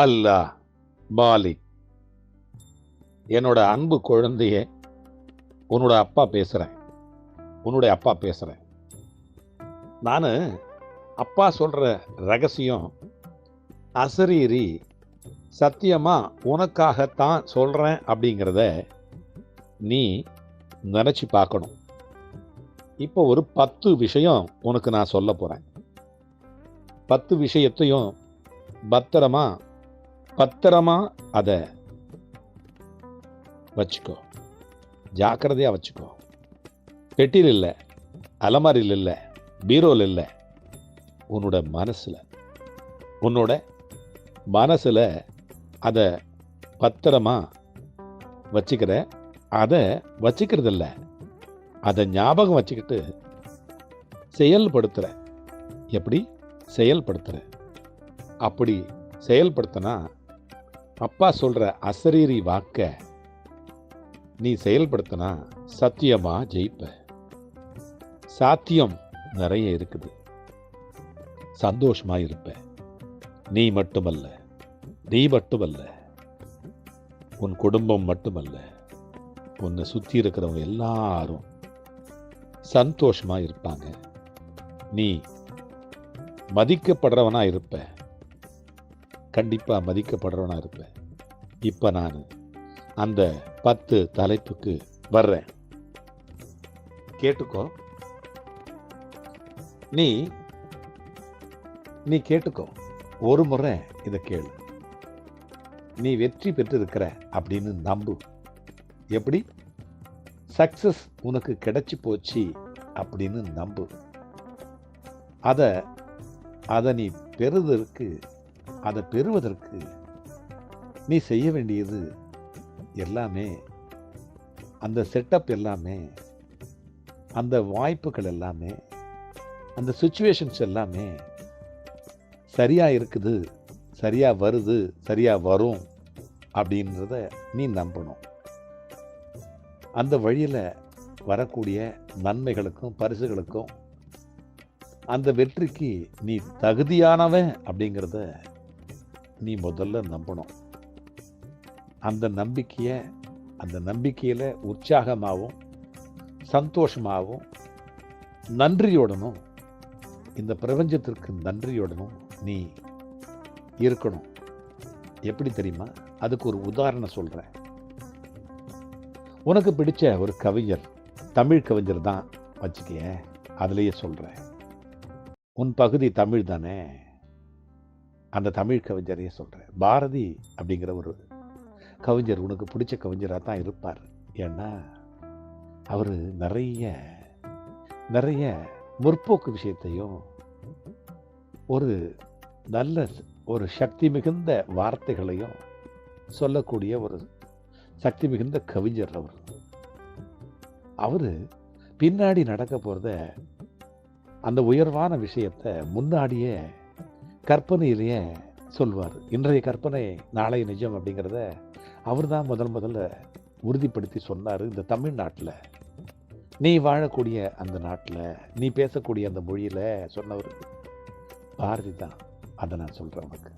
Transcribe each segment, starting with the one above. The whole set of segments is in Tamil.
அல்லா மாலிக். என்னோட அன்பு குழந்தைய உன்னோட அப்பா பேசுகிறேன் உன்னுடைய அப்பா பேசுகிறேன் நான் அப்பா சொல்கிற ரகசியம் அசரீரி சத்தியமாக உனக்காகத்தான் சொல்கிறேன் அப்படிங்கிறத நீ நினச்சி பார்க்கணும். இப்போ ஒரு பத்து விஷயம் உனக்கு நான் சொல்ல போகிறேன் பத்து விஷயத்தையும் பத்திரமா பத்திரமா அதை வச்சுக்கோ. ஜாக்கிரதையாக வச்சுக்கோ. பெட்டியில் இல்லை அலமாரியில் இல்லை பீரோவில் இல்லை உன்னோட மனசில் உன்னோட மனசில் அதை பத்திரமா வச்சுக்கிற அதை வச்சுக்கிறதில்ல அதை ஞாபகம் வச்சுக்கிட்டு செயல்படுத்துகிற எப்படி? செயல்படுத்துகிற அப்படி செயல்படுத்தினா அப்பா சொல்கிற அசரீரி வாக்க நீ செயல்படுத்தினா சத்தியமா ஜெயிப்ப. சாத்தியம் நிறைய இருக்குது. சந்தோஷமா இருப்ப. நீ மட்டுமல்ல. நீ மட்டுமல்ல. உன் குடும்பம் மட்டுமல்ல. உன்னை சுற்றி இருக்கிறவங்க எல்லாரும் சந்தோஷமா இருப்பாங்க. நீ மதிக்கப்படுறவனா இருப்ப. கண்டிப்பா மதிக்கப்படுறவனாக இருப்பேன். இப்ப நான் அந்த பத்து தலைப்புக்கு வர்றேன். கேட்டுக்கோ. நீ நீ கேட்டுக்கோ. ஒரு முறை இதை கேளு. நீ வெற்றி பெற்றிருக்கிற அப்படின்னு நம்பு. எப்படி? சக்சஸ் உனக்கு கிடைச்சி போச்சு அப்படின்னு நம்பு. அதை அதை நீ பெறுதற்கு அதை பெறுவதற்கு நீ செய்ய வேண்டியது எல்லாமே அந்த செட்டப் எல்லாமே அந்த வாய்ப்புகள் எல்லாமே அந்த சுச்சுவேஷன்ஸ் எல்லாமே சரியா இருக்குது சரியா வருது சரியா வரும் அப்படின்றத நீ நம்பணும். அந்த வழியில் வரக்கூடிய நன்மைகளுக்கும் பரிசுகளுக்கும் அந்த வெற்றிக்கு நீ தகுதியானவன் அப்படிங்கிறத நீ முதல்ல நம்பணும். அந்த நம்பிக்கையை அந்த நம்பிக்கையில் உற்சாகமாகவும் சந்தோஷமாகவும் நன்றியோடனும் இந்த பிரபஞ்சத்திற்கு நன்றியோடனும் நீ இருக்கணும். எப்படி தெரியுமா? அதுக்கு ஒரு உதாரணம் சொல்கிறேன் உனக்கு பிடிச்ச ஒரு கவிஞர் தமிழ் கவிஞர் தான் வச்சுக்கிய அதுலேயே சொல்கிறேன் உன் பகுதி தமிழ் தானே? அந்த தமிழ் கவிஞரையே சொல்கிறேன் பாரதி அப்படிங்கிற ஒரு கவிஞர் உனக்கு பிடிச்ச கவிஞராக தான் இருப்பார். ஏன்னா அவர் நிறைய நிறைய முற்போக்கு விஷயத்தையும் ஒரு நல்ல ஒரு சக்தி மிகுந்த வார்த்தைகளையும் சொல்லக்கூடிய ஒரு சக்தி மிகுந்த கவிஞர் அவர். அவர் பின்னாடி நடக்க போகிறத அந்த உயர்வான விஷயத்தை முன்னாடியே கற்பனையிலேயே சொல்வார். இன்றைய கற்பனை நாளைய நிஜம் அப்படிங்கிறத அவர் தான் முதல் முதல்ல உறுதிப்படுத்தி சொன்னார் இந்த தமிழ்நாட்டில் நீ வாழக்கூடிய அந்த நாட்டில் நீ பேசக்கூடிய அந்த மொழியில் சொன்னவர் பாரதி தான். அதை நான் சொல்கிறேன் உனக்கு.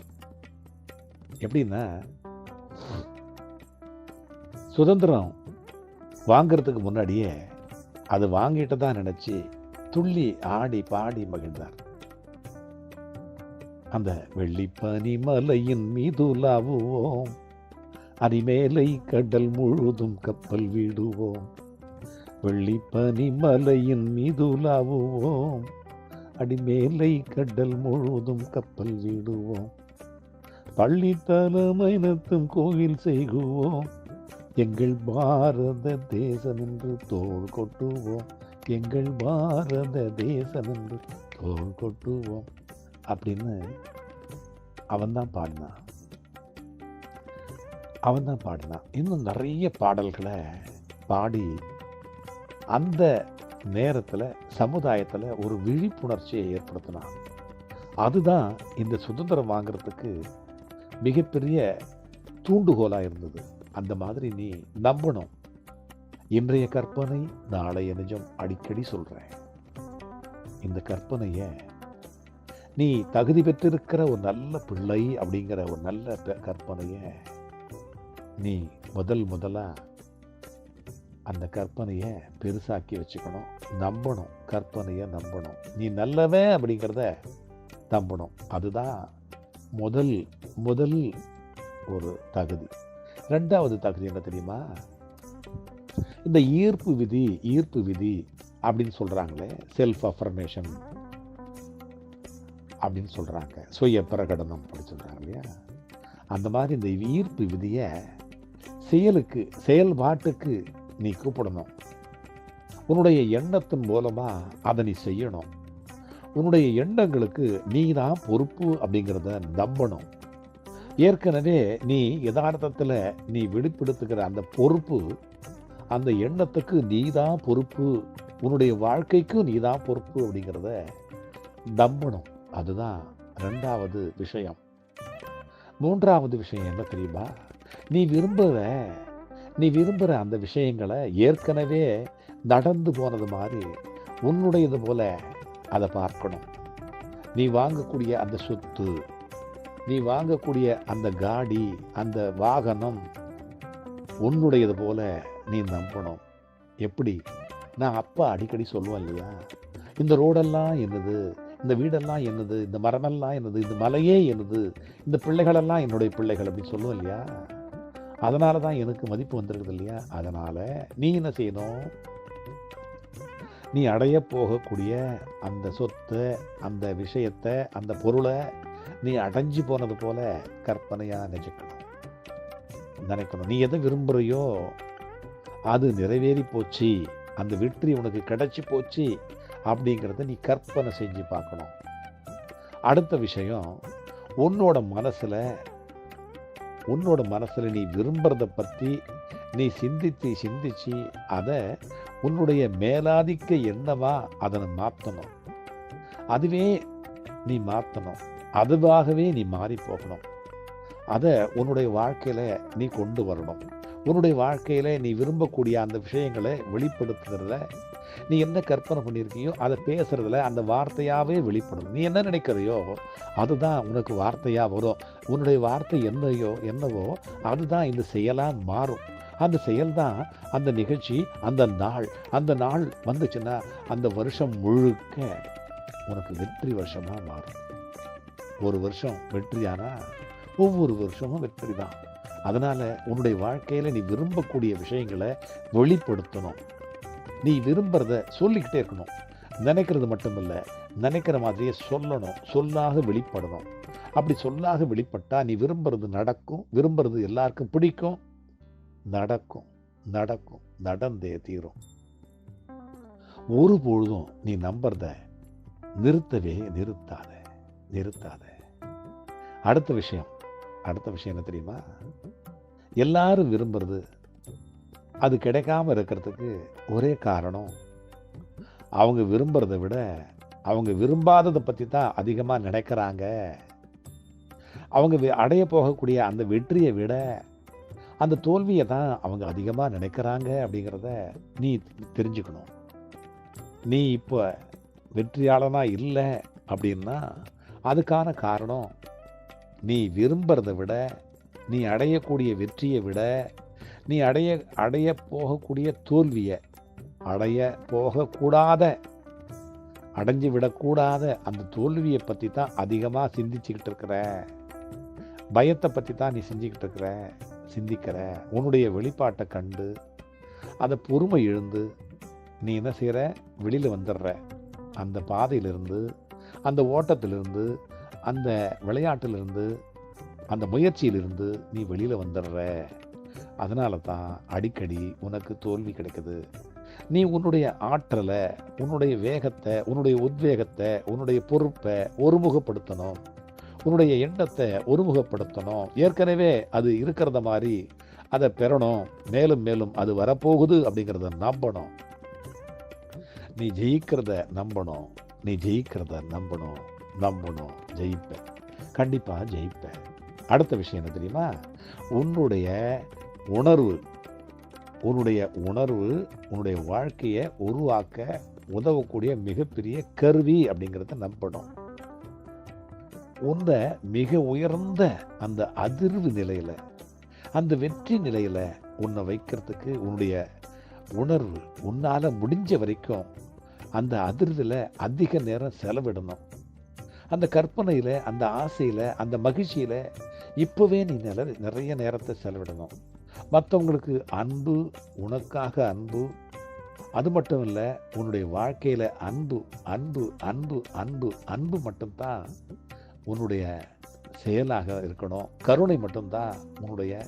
எப்படின்னா சுதந்திரம் வாங்கிறதுக்கு முன்னாடியே அது வாங்கிட்டு தான் நினச்சி துள்ளி ஆடி பாடி மகிழ்ந்தார். அந்த வெள்ளிப்பனி மலையின் மீது லாவுவோம். அரிமேலை கடல் முழுதும் கப்பல் விடுவோம். வெள்ளிப்பனி மலையின் மீது லாவுவோம். அடிமேலை கடல் முழுதும் கப்பல் விடுவோம். பள்ளி தலைமைனத்தும் கோவில் செய்குவோம். எங்கள் பாரத தேசம் என்று தோல் கொட்டுவோம். எங்கள் பாரத தேசம் என்று தோல் கொட்டுவோம். அப்படின்னு அவன்தான் பாடினான் அவன் தான் பாடினான் இன்னும் நிறைய பாடல்களை பாடி அந்த நேரத்தில் சமுதாயத்தில் ஒரு விழிப்புணர்ச்சியை ஏற்படுத்தினான். அதுதான் இந்த சுதந்திரம் வாங்குறதுக்கு மிகப்பெரிய தூண்டுகோலாக இருந்தது. அந்த மாதிரி நீ நம்பணும். இன்றைய கற்பனை நாளைய நிஜம் அடிக்கடி சொல்கிறேன் இந்த கற்பனையை நீ தகுதி பெற்றிருக்கிற ஒரு நல்ல பிள்ளை அப்படிங்கிற ஒரு நல்ல கற்பனையை நீ முதல் முதலா அந்த கற்பனையை பெருசாக்கி வச்சுக்கணும். நம்பணும். கற்பனையை நம்பணும். நீ நல்லவன் அப்படிங்கிறத நம்பணும். அதுதான் முதல் முதல் ஒரு தகுதி. ரெண்டாவது தகுதி என்ன தெரியுமா? இந்த ஈர்ப்பு விதி ஈர்ப்பு விதி அப்படின்னு சொல்கிறாங்களே செல்ஃப் அஃபர்மேஷன் அப்படின்னு சொல்கிறாங்க சுய பிரகடனம் அப்படி சொல்கிறாங்க இல்லையா? அந்த மாதிரி இந்த ஈர்ப்பு விதியை செயலுக்கு செயல்பாட்டுக்கு நீ கூப்பிடணும். உன்னுடைய எண்ணத்தின் மூலமாக அதை நீ செய்யணும். உன்னுடைய எண்ணங்களுக்கு நீ தான் பொறுப்பு அப்படிங்கிறத நம்பணும். ஏற்கனவே நீ யதார்த்தத்தில் நீ வெளிப்படுத்துகிற அந்த பொறுப்பு அந்த எண்ணத்துக்கு நீ தான் பொறுப்பு உன்னுடைய வாழ்க்கைக்கு நீ தான் பொறுப்பு அப்படிங்கிறத நம்பணும். அதுதான் ரெண்டாவது விஷயம். மூன்றாவது விஷயம் என்ன தெரியுமா? நீ விரும்புகிற நீ விரும்புகிற அந்த விஷயங்களை ஏற்கனவே நடந்து போனது மாதிரி உன்னுடையது போல அதை பார்க்கணும். நீ வாங்கக்கூடிய அந்த சொத்து நீ வாங்கக்கூடிய அந்த காடி அந்த வாகனம் உன்னுடையது போல நீ நம்பணும். எப்படி? நான் அப்பா அடிக்கடி சொல்லுவேன் இல்லையா? இந்த ரோடெல்லாம் என்னது? இந்த வீடெல்லாம் என்னது? இந்த மரமெல்லாம் என்னது? இந்த மலையே என்னது? இந்த பிள்ளைகளெல்லாம் என்னுடைய பிள்ளைகள் அப்படின்னு சொல்லுவோம் இல்லையா? அதனால தான் எனக்கு மதிப்பு வந்திருக்குது இல்லையா? அதனால் நீ என்ன செய்யணும்? நீ அடைய போகக்கூடிய அந்த சொத்தை அந்த விஷயத்தை அந்த பொருளை நீ அடைஞ்சு போனது போல கற்பனையாக நினைக்கணும் நினைக்கணும். நீ எதை விரும்புகிறையோ அது நிறைவேறி போச்சு. அந்த வெற்றி உனக்கு கிடைச்சி போச்சு. அப்படிங்கிறத நீ கற்பனை செஞ்சு பார்க்கணும். அடுத்த விஷயம் உன்னோட மனசில் உன்னோட மனசில் நீ விரும்புகிறத பற்றி நீ சிந்தித்து சிந்தித்து அதை உன்னுடைய மேலாதிக்க எண்ணமா அதனை மாற்றணும் அதுவே நீ மாற்றணும் அதுவாகவே நீ மாறி போகணும். அதை உன்னுடைய வாழ்க்கையில் நீ கொண்டு வரணும். உன்னுடைய வாழ்க்கையில் நீ விரும்பக்கூடிய அந்த விஷயங்களை வெளிப்படுத்துகிறத நீ என்ன கற்பனை பண்ணியிருக்கியோ அதை பேசுறதுல அந்த வார்த்தையாவே வெளிப்படும். நீ என்ன நினைக்கிறையோ அதுதான் உனக்கு வார்த்தையா வரும். உன்னுடைய வார்த்தை என்னையோ என்னவோ அதுதான் இந்த செயலா மாறும். அந்த செயல் தான் அந்த நிகழ்ச்சி அந்த நாள். அந்த நாள் வந்துச்சுன்னா அந்த வருஷம் முழுக்க உனக்கு வெற்றி வருஷமா மாறும். ஒரு வருஷம் வெற்றியானா? ஒவ்வொரு வருஷமும் வெற்றி தான் அதனால உன்னுடைய வாழ்க்கையில நீ விரும்பக்கூடிய விஷயங்களை வெளிப்படுத்தணும். நீ விரும்புகிறத சொல்லிக்கிட்டே இருக்கணும். நினைக்கிறது மட்டுமில்ல நினைக்கிற மாதிரியே சொல்லணும். சொல்லாக வெளிப்படணும். அப்படி சொல்லாக வெளிப்பட்டா நீ விரும்புறது நடக்கும். விரும்புறது எல்லாருக்கும் பிடிக்கும். நடக்கும். நடக்கும். நடந்தே தீரும். ஒரு பொழுதும் நீ நம்புறத நிறுத்தவே நிறுத்தாத. நிறுத்தாத. அடுத்த விஷயம். அடுத்த விஷயம் என்ன தெரியுமா? எல்லாரும் விரும்புறது அது கிடைக்காம இருக்கிறதுக்கு ஒரே காரணம் அவங்க விரும்புகிறத விட அவங்க விரும்பாததை பற்றி தான் அதிகமாக நினைக்கிறாங்க. அவங்க வி- அடைய போகக்கூடிய அந்த வெற்றியை விட அந்த தோல்வியை தான் அவங்க அதிகமாக நினைக்கிறாங்க அப்படிங்கிறத நீ தெரிஞ்சுக்கணும். நீ இப்போ வெற்றியாளனாக இல்லை அப்படின்னா அதுக்கான காரணம் நீ விரும்புகிறத விட நீ அடையக்கூடிய வெற்றியை விட நீ அடைய அடைய போகக்கூடிய தோல்வியை அடைய போகக்கூடாத அடைஞ்சு விடக்கூடாத அந்த தோல்வியை பற்றி தான் அதிகமாக சிந்திச்சுக்கிட்டு இருக்கிற. பயத்தை பற்றி தான் நீ செஞ்சுக்கிட்டு இருக்கிற சிந்திக்கிற. உன்னுடைய வெளிப்பாட்டை கண்டு அதை பொறுமை எழுந்து நீ என்ன செய்கிற வெளியில் வந்துடுற. அந்த பாதையிலிருந்து அந்த ஓட்டத்திலிருந்து அந்த விளையாட்டிலிருந்து அந்த முயற்சியிலிருந்து நீ வெளியில் வந்துடுற. அதனால தான் அடிக்கடி உனக்கு தோல்வி கிடைக்குது. நீ உன்னுடைய ஆற்றலை உன்னுடைய வேகத்தை உன்னுடைய உத்வேகத்தை உன்னுடைய பொறுப்பை ஒருமுகப்படுத்தணும். உன்னுடைய எண்ணத்தை ஒருமுகப்படுத்தணும். ஏற்கனவே அது இருக்கிறத மாதிரி அதை பெறணும். மேலும் மேலும் அது வரப்போகுது அப்படிங்கிறத நம்பணும். நீ ஜெயிக்கிறத நம்பணும். நீ ஜெயிக்கிறத நம்பணும். நம்பணும். ஜெயிப்ப கண்டிப்பா ஜெயிப்ப அடுத்த விஷயம் என்ன தெரியுமா? உன்னுடைய உணர்வு. உன்னுடைய உணர்வு உன்னுடைய வாழ்க்கையை உருவாக்க உதவக்கூடிய மிகப்பெரிய கருவி அப்படிங்கிறத நம்பணும். உன்னை மிக உயர்ந்த அந்த அதிர்வு நிலையில அந்த வெற்றி நிலையில உன்னை வைக்கிறதுக்கு உன்னுடைய உணர்வு உன்னால முடிஞ்ச வரைக்கும் அந்த அதிர்வில் அதிக நேரம் செலவிடணும். அந்த கற்பனையில் அந்த ஆசையில் அந்த மகிழ்ச்சியில் இப்போவே நீ நில நிறைய நேரத்தை செலவிடணும். மற்றவங்களுக்கு அன்பு உனக்காக அன்பு. அது மட்டும் இல்லை உன்னுடைய வாழ்க்கையில் அன்பு அன்பு அன்பு அன்பு அன்பு மட்டும்தான் உன்னுடைய செயலாக இருக்கணும். கருணை மட்டும்தான் உன்னுடைய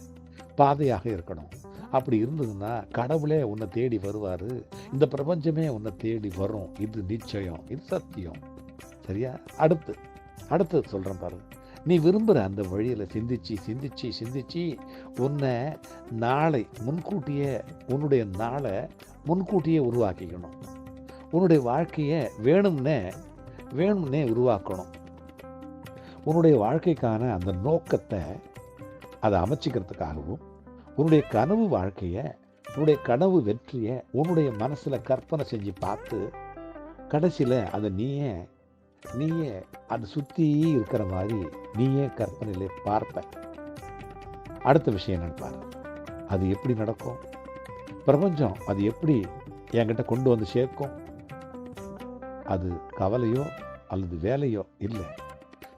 பாதையாக இருக்கணும். அப்படி இருந்ததுன்னா கடவுளே உன்னை தேடி வருவார். இந்த பிரபஞ்சமே உன்னை தேடி வரும். இது நிச்சயம். இது சத்தியம். சரியா? அடுத்து அடுத்தது சொல்கிறேன் பாரு நீ விரும்புகிற அந்த வழியில் சிந்திச்சு சிந்திச்சு சிந்திச்சு உன்னை நாளை முன்கூட்டியே உன்னுடைய நாளை முன்கூட்டியே உருவாக்கிக்கணும். உன்னுடைய வாழ்க்கையை வேணும்னே வேணும்னே உருவாக்கணும். உன்னுடைய வாழ்க்கைக்கான அந்த நோக்கத்தை அதை அமைச்சிக்கிறதுக்காகவும் உன்னுடைய கனவு வாழ்க்கையை உன்னுடைய கனவு வெற்றியை உன்னுடைய மனசில் கற்பனை செஞ்சு பார்த்து கடைசியில் அதை நீயே நீயே அது சுற்றி இருக்கிற மாதிரி நீயே கற்பனையிலே பார்ப்ப. அடுத்த விஷயம் நினைப்பார் அது எப்படி நடக்கும்? பிரபஞ்சம் அது எப்படி என்கிட்ட கொண்டு வந்து சேர்க்கும்? அது கவலையோ அல்லது வேலையோ இல்லை.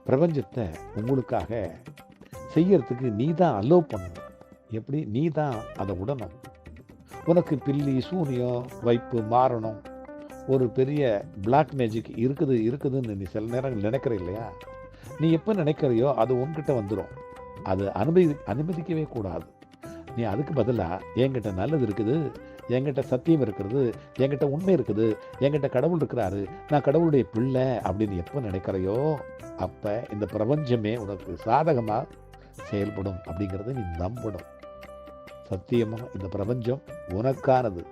பிரபஞ்சத்தை உங்களுக்காக செய்யறதுக்கு நீ தான் அலோவ் பண்ணணும். எப்படி? நீ தான் அதை உடணும். உனக்கு பில்லி சூனியம் வைப்பு மாறணும். ஒரு பெரிய பிளாக் மேஜிக் இருக்குது இருக்குதுன்னு நீ சில நேரங்கள் நினைக்கிற இல்லையா? நீ எப்போ நினைக்கிறையோ அது உன்கிட்ட வந்துடும் அது அனுமதி அனுமதிக்கவே கூடாது. நீ அதுக்கு பதிலாக என்கிட்ட நல்லது இருக்குது என்கிட்ட சத்தியம் இருக்கிறது என்கிட்ட உண்மை இருக்குது என்கிட்ட கடவுள் இருக்கிறாரு நான் கடவுளுடைய பிள்ளை அப்படின்னு எப்போ நினைக்கிறையோ அப்போ இந்த பிரபஞ்சமே உனக்கு சாதகமாக செயல்படும் அப்படிங்கிறத நீ நம்பணும். சத்தியமாக இந்த பிரபஞ்சம் உனக்கானது.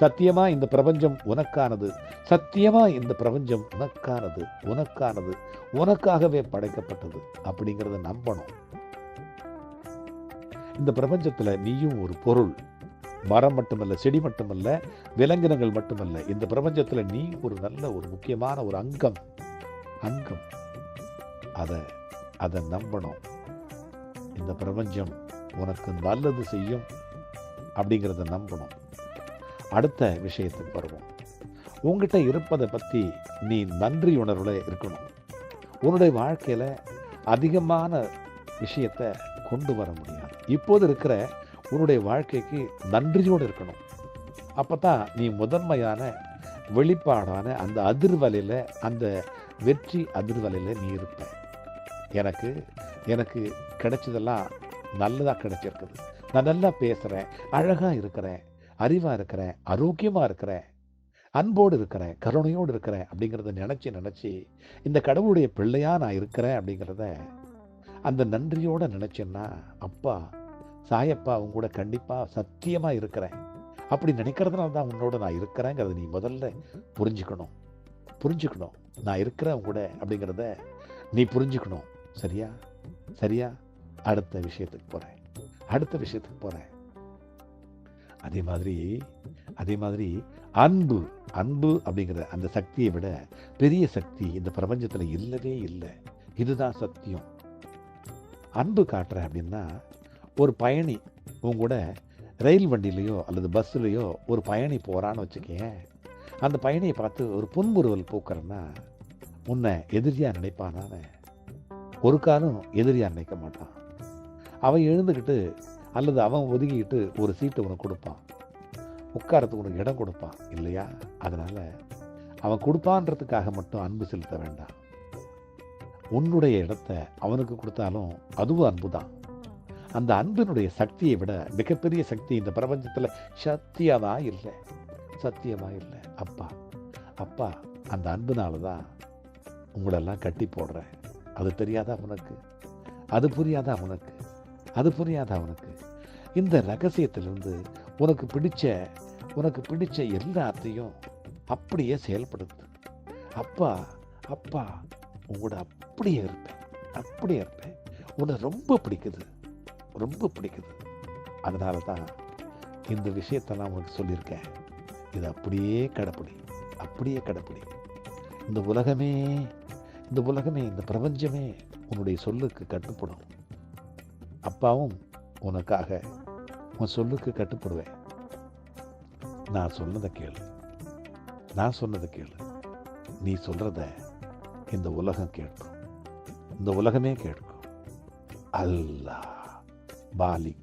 சத்தியமா இந்த பிரபஞ்சம் உனக்கானது. சத்தியமா இந்த பிரபஞ்சம் உனக்கானது. உனக்கானது. உனக்காகவே படைக்கப்பட்டது. அப்படிங்கிறத நம்பணும். இந்த பிரபஞ்சத்துல நீயும் ஒரு பொருள். மரம் மட்டுமல்ல செடி மட்டுமல்ல விலங்கினங்கள் மட்டுமல்ல. இந்த பிரபஞ்சத்துல நீ ஒரு நல்ல ஒரு முக்கியமான ஒரு அங்கம். அங்கம். அதை அதை நம்பணும். இந்த பிரபஞ்சம் உனக்கு நல்லது செய்யும் அப்படிங்கிறத நம்பணும். அடுத்த விஷயத்துக்கு வருவோம். உங்ககிட்ட இருப்பதை பற்றி நீ நன்றி உணர்வில் இருக்கணும். உன்னுடைய வாழ்க்கையில் அதிகமான விஷயத்தை கொண்டு வர முடியாது. இப்போது இருக்கிற உன்னுடைய வாழ்க்கைக்கு நன்றியோடு இருக்கணும். அப்போ தான் நீ முதன்மையான வெளிப்பாடான அந்த அதிர்வலையில் அந்த வெற்றி அதிர்வலையில் நீ இருப்ப. எனக்கு எனக்கு கிடைச்சதெல்லாம் நல்லதாக கிடைச்சிருக்குது. நான் நல்லா பேசுகிறேன் அழகாக இருக்கிறேன் அறிவாக இருக்கிறேன் ஆரோக்கியமாக இருக்கிறேன் அன்போடு இருக்கிறேன் கருணையோடு இருக்கிறேன் அப்படிங்கிறத நினச்சி நினச்சி இந்த கடவுளுடைய பிள்ளையாக நான் இருக்கிறேன் அப்படிங்கிறத அந்த நன்றியோடு நினச்சேன்னா அப்பா சாயப்பா அவங்க கூட கண்டிப்பாக சத்தியமாக இருக்கிறேன். அப்படி நினைக்கிறதுனால தான் உன்னோட நான் இருக்கிறேங்கிறத நீ முதல்ல புரிஞ்சுக்கணும். புரிஞ்சுக்கணும். நான் இருக்கிறேன் கூட அப்படிங்கிறத நீ புரிஞ்சுக்கணும். சரியா? சரியா? அடுத்த விஷயத்துக்கு போகிறேன் அடுத்த விஷயத்துக்கு போகிறேன் அதே மாதிரி அதே மாதிரி அன்பு அன்பு அப்படிங்கிற அந்த சக்தியை விட பெரிய சக்தி இந்த பிரபஞ்சத்தில் இல்லவே இல்லை. இதுதான் சத்தியம். அன்பு காட்டுற அப்படின்னா ஒரு பயணி உங்க கூட ரயில் வண்டியிலையோ அல்லது பஸ்ஸுலேயோ ஒரு பயணி போகிறான்னு வச்சுக்கேன் அந்த பயணியை பார்த்து ஒரு புன்முறுவல் பூக்கிறேன்னா உன்னை எதிரியாக நினைப்பானான்னு ஒரு காலம் எதிரியாக நினைக்க மாட்டான். அவன் எழுந்துக்கிட்டு அல்லது அவன் ஒதுக்கிக்கிட்டு ஒரு சீட்டை உனக்கு கொடுப்பான். உட்காரத்துக்கு உனக்கு இடம் கொடுப்பான். இல்லையா? அதனால் அவன் கொடுப்பான்றதுக்காக மட்டும் அன்பு செலுத்த வேண்டாம். உன்னுடைய இடத்த அவனுக்கு கொடுத்தாலும் அதுவும் அன்பு தான் அந்த அன்பினுடைய சக்தியை விட மிகப்பெரிய சக்தி இந்த பிரபஞ்சத்தில் சத்தியமாக இல்லை. சத்தியமாக இல்லை. அப்பா அப்பா அந்த அன்புனால தான் உங்களெல்லாம் கட்டி போடுறேன். அது தெரியாதா உனக்கு? அது புரியாதா உனக்கு? அது புரியாதா உனக்கு? இந்த ரகசியத்திலிருந்து உனக்கு பிடிச்ச உனக்கு பிடிச்ச எல்லாத்தையும் அப்படியே செயல்படுத்து. அப்பா அப்பா உங்களோட அப்படியே இருப்பேன் அப்படியே இருப்பேன். உன்னை ரொம்ப பிடிக்குது ரொம்ப பிடிக்குது. அதனால தான் இந்த விஷயத்தை நான் உனக்கு சொல்லியிருக்கேன். இது அப்படியே கடைப்பிடி அப்படியே கடைப்பிடி. இந்த உலகமே இந்த உலகமே இந்த பிரபஞ்சமே உன்னுடைய சொல்லுக்கு கட்டுப்படும். அப்பாவும் உனக்காக உன் சொல்லுக்கு கட்டுப்படுவேன். நான் சொன்னதை கேளு. நான் சொன்னதை கேளு. நீ சொல்றத இந்த உலகம் கேட்கும். இந்த உலகமே கேட்கும். அல்லாஹ் பாலிக்